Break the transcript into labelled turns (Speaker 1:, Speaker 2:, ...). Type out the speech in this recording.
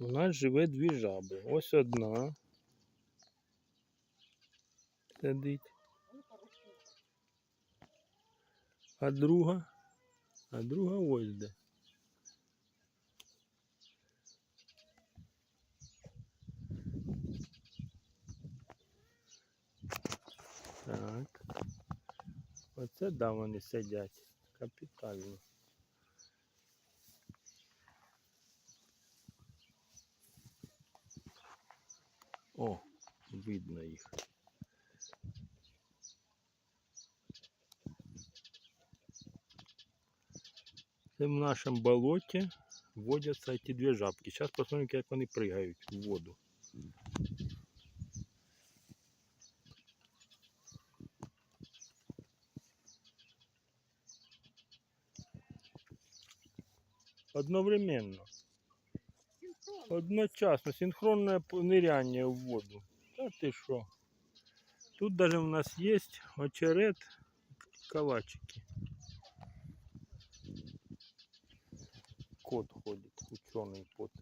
Speaker 1: У нас живе дві жаби. Ось одна. Сидить. А друга? А друга ось де. Так. Оце да вони сидять. Капітально. О, видно їх. Це в нашому болоті водяться ці дві жабки. Зараз посмотрим, як вони пригають в воду. Одновременно. Одночасно, синхронне п- ниряння в воду. Та ти що? Тут даже у нас есть очерет калачики. Кот ходит, ученый потопь.